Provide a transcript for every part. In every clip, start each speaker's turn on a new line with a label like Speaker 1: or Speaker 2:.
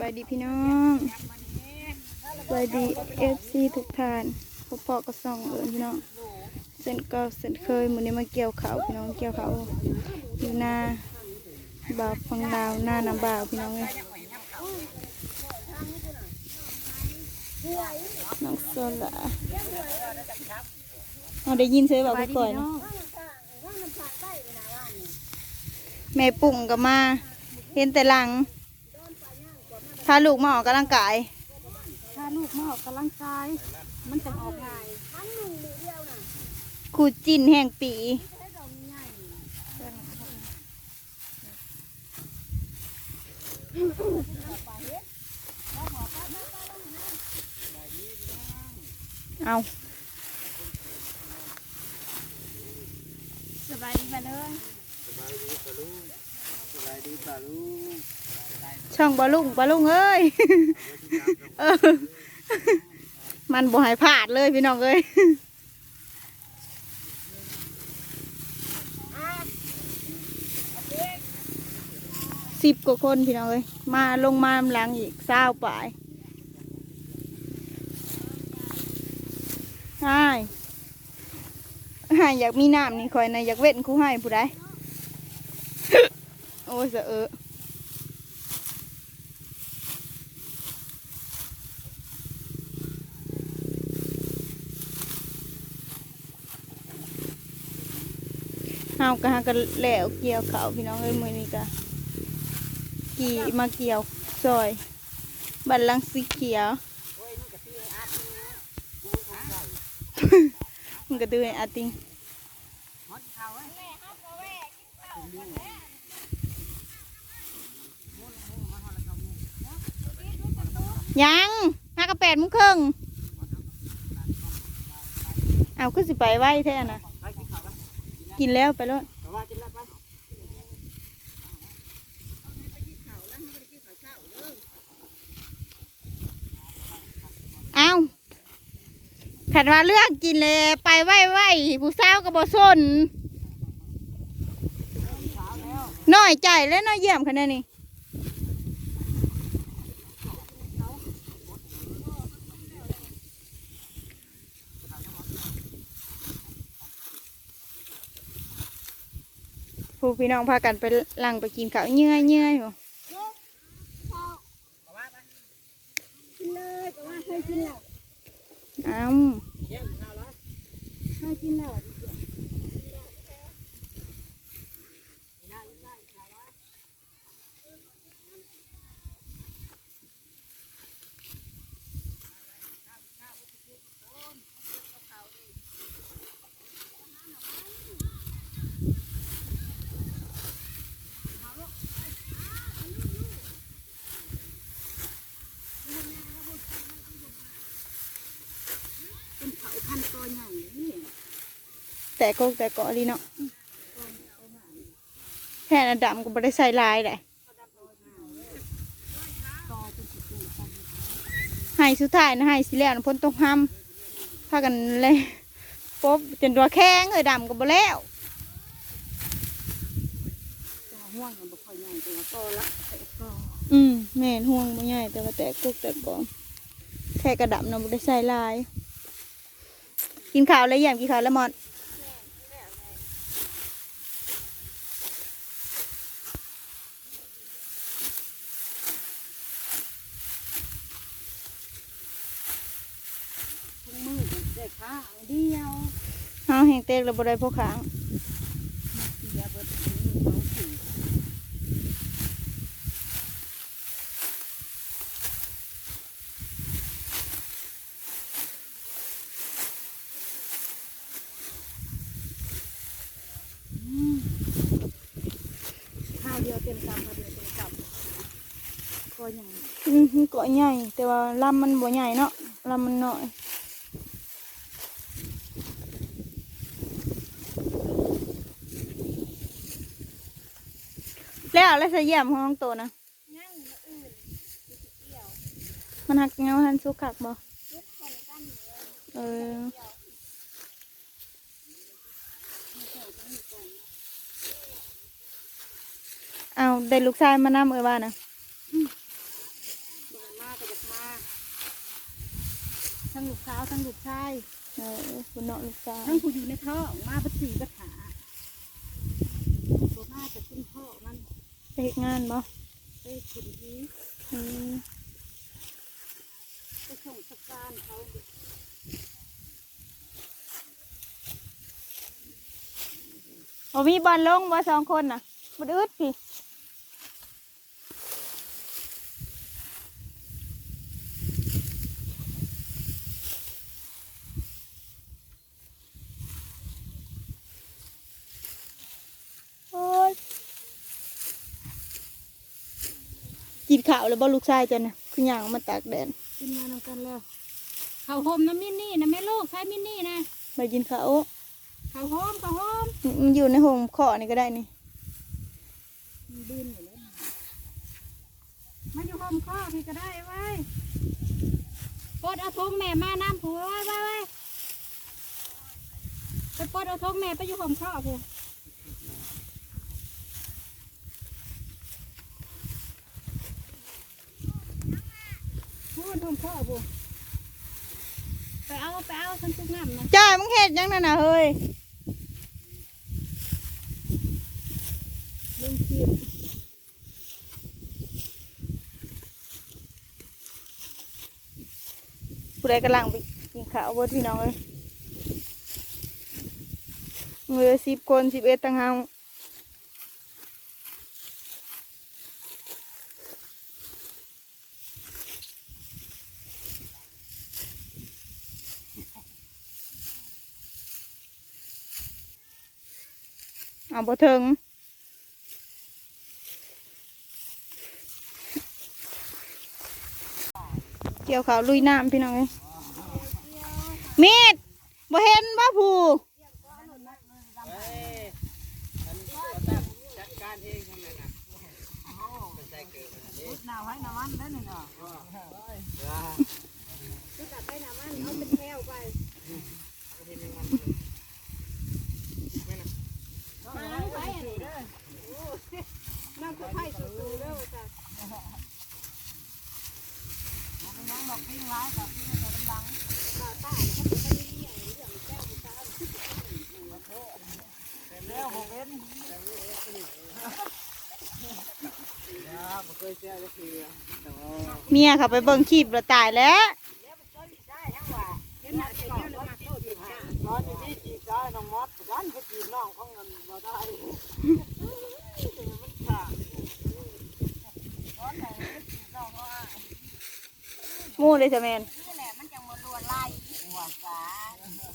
Speaker 1: บายดีพี่น้องบายดีเอฟซีทุกท่านพบพอก็ส่องเอิญพี่น้องเส้นก็เส้นเคยมือนี้มาเกี่ยวเขาพี่น้องเกี่ยวเขาอยู่หน้าบ่าฟังดาวหน้าน้ำบ่าวพี่น้องเลยน้องโซล่าเราได้ยินเสียงแบบก่อนแม่ปุ่งก็มา เห็นแต่หลัง ถ้าลูกมาออกกำลังกาย
Speaker 2: ถ้าลูกมาออกกำลังกาย มันจะออกง่าย
Speaker 1: ขูดจินแห่งปี เอา
Speaker 2: สบายดีไปเลย
Speaker 1: ช่องบอลุงบอลุงเอ้ยเออมันบ่ใหายพลาดเลยพี่น้องเอ้ยสิบกว่าคนพี่น้องเอ้ยมาลงมาหลังอีกเศร้าไปใช่ให้อยากมีน้ำนี่คอยนะอยากเว้นคู่ให้ผู้ใด อ้ยเสอะเออเฮาก็หากันแล้วเกี่ยวเขาวพี่น้องเอ้ยมือนี้ก็กี่มาเกี่ยวซอย บันลังสีเขียวมันก็ดูให้อาติง ยังมากระแปดมุ้งครึ่งเอาขึ้นสิไปไหวแท้นะกินแล้วไปแล้วเอาขันว่าเลือกกินเลยไปไหวไหวผู้สาวกับบสนน้อยใจแล้วน้อยเยี่ยมขนาดนี้ ผู้พี่น้องพากันไปหลังไปกินข้าวเงื่อยเงื่อยอยู่
Speaker 2: กินเลยก็ว่าเคยกินแล้ว
Speaker 1: อ้า
Speaker 2: เคยกินแล้ว เป็นเขาพันตัวใหญ่นี่
Speaker 1: แต่ก็แต่ก็ดีเนาะแค่นั้นดำก็ไม่ได้ใส่ลายเลยให้สุดท้ายนะให้สิแล้วนะพ้นตรงห้ำพากันเลยป๊บจนตัวแข้งเอ้ยดำก็บ่แล้ว
Speaker 2: ตัวห่วงมันบ่ค่อยใหญ่ตัวโตละแต่ก็
Speaker 1: อืมแม่นห่วงบ่ใหญ่แต่ว่าแต่กุกแต่กองแค่กระดับเนาะบ่ได้ใส่ลาย กินข้าวแล้วแย่มกินข้าวแล้วหมอน
Speaker 2: ทุกมือเด็กข้าเดียว
Speaker 1: เฮาแห้งเต็กแล้วบ่ได้พวกขาง
Speaker 2: เสียเบิดมือเขาถือข้าวเดียวเต็มกำข้าวเดียวเต็มกำก็ยัง
Speaker 1: อืมมันก็ใหญ่แต่ว่าลำมันบ่ใหญ่เนาะลำมันน้อย แล้วแล้วใส่เยี่ยมของน้องโตนะ
Speaker 2: นั่งอื่นเกี่ยว
Speaker 1: มันหักเงาหันสุกขักบ่
Speaker 2: ยุบกันกัน
Speaker 1: เออเอาได้ลูกชายมานำเอ้ยว่านะ
Speaker 2: ทั้งลูกสาวทั้งลูกชาย
Speaker 1: เออคุณเนาะลูกสาว
Speaker 2: ทั้งผู้อยู่ในท้องมาปัดสีปัดหาตัวมาจะกินพ่อมัน
Speaker 1: ไป เฮ็ดงานบ่
Speaker 2: ไปกินที
Speaker 1: อืม
Speaker 2: ไปส่งสการเขา
Speaker 1: บ่มีบอลลงบ่สองคนน่ะบ่อึดพี่ ข้าวแล้วบ่ลูกชายจันน่ะคือหยังมาตากแดด
Speaker 2: กินมานำกันแล้วเขาโฮมน้ำมินนี่นะแม่ลูกใช้มินนี่นะ
Speaker 1: ไปกินข้าว
Speaker 2: เขาโฮมเขาโฮม
Speaker 1: มันอยู่ในห้องขอนี่ก็ได้นี่
Speaker 2: มันดินอยู่เลยมาอยู่โฮมข้อพี่ก็ได้ไว้ปลดเอาทงแม่มาน้ำผัวไว้ไว้ไว้ไปปลดเอาทงแม่ไปอยู่โฮมข้อผัว พูดโฮมข้อผัวไปเอาไปเอาฉันทุกน้ำนะ
Speaker 1: จ้อยมึงเฮ็ดยังนั่นน่ะเฮ้ย
Speaker 2: ลุงคิด
Speaker 1: ผู้ใดกำลังไปกินข้าวบ่พี่น้องเอ้ยมือสิบคนสิบเอ็ดต่างหาก เอาบ่เถึงเกี่ยวขาลุยน้ำพี่น้องเอ้ยมีดบ่เห็นบ่ผู้
Speaker 3: น้ำ
Speaker 2: ก็ไผ่สูงๆเด้อจ้ะมันยังบอกปิ้งร้ายกับปิ้งแต่ดังตาตาเขาเป็นคนนี้อย่างนี้อย่างแก้วตา
Speaker 3: แล้วผมเป็นนะผมเคยเสียก็คือแต่ว่า
Speaker 1: เมียเขาไปเบิ่งคลิปแล้วตายแล้ว
Speaker 2: มู
Speaker 3: เล
Speaker 1: ยจ้ะแมน
Speaker 2: นี่แหละมันจังมารัวไล่หัวสา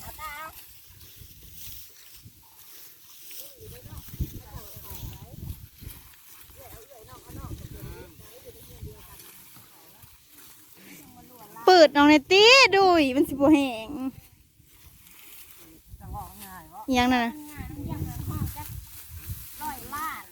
Speaker 2: เอาตาเปิ
Speaker 1: ดน้องในตีดุยมันสิบแห้ง
Speaker 3: จังหวะง่ายวะ
Speaker 1: อิหยังน่ะ
Speaker 2: ยังนห้องจักร้อยล้าน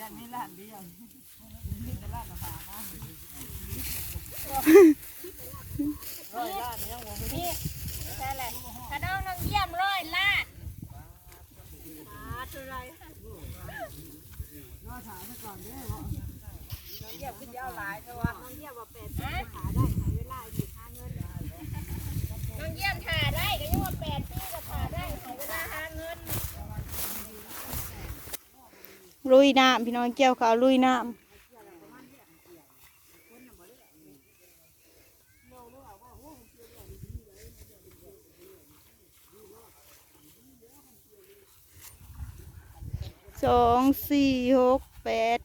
Speaker 3: ยันนี่ล้านเดียว นี่จะล้านละสามนะร้อยล้านยังวงไม่
Speaker 2: นี่ใช่แหละกระดองน้องเยี่ยมร้อยล้านหาเท่าไร
Speaker 3: รอถามก่อนเด้อ
Speaker 2: น้องเยี่ยมขึ้นยาวหลายเท่าว่าน้องเยี่ยมว่าแปดปีหาได้หาเวลาอยู่หาเงินน้องเยี่ยมหาได้ก็ยังว่าแปดปีก็หาได้หาเวลาหาเงิน
Speaker 1: ลุยน้ำพี่น้องเกี่ยวขาลุยน้ำ สองสี่หกแปด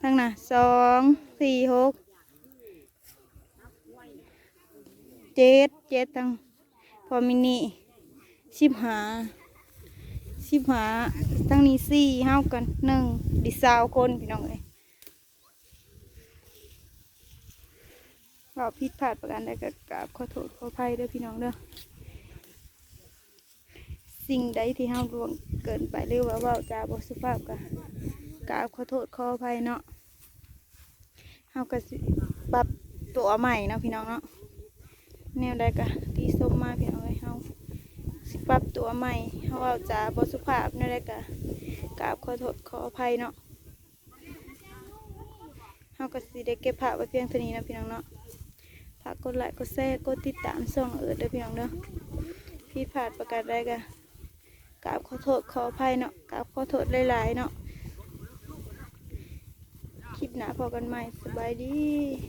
Speaker 1: ทั้งน่ะสองสี่หกเจ็ดเจ็ดทั้งพอมินิสิบหาสิบหาทั้งนี้สี่ห้ากันหนึ่งดิสาวคนพี่น้องเลยเราผิดพลาดประการใดก็กราบขอโทษขออภัยเด้อพี่น้องเด้อ สิ่งใดที่ห้าล่วงเกินไปหรือว่าเว่าจาบสุภาพก็กราบขอโทษขออภัยเนาะเฮาก็สิปรับตัวใหม่เนาะพี่น้องเนาะแนวใดก็ที่สมมาพี่น้องเลยเฮาสิปรับตัวใหม่เพราว่าจะบสุภาพนั่นแหละกะกราบขอโทษขออภัยเนาะเฮาก็สิได้เก็บภาพไว้เพียงเท่านี้นะพี่น้องเนาะฝากกดไลค์กดแชร์กดติดตามช่องเอิร์ดเด้อพี่น้องเด้อพี่ผาดประกาศได้ก็ กราบขอโทษขออภัยเนาะกราบขอโทษหลายๆเนาะคลิปหน้าพอกันใหม่สบายดี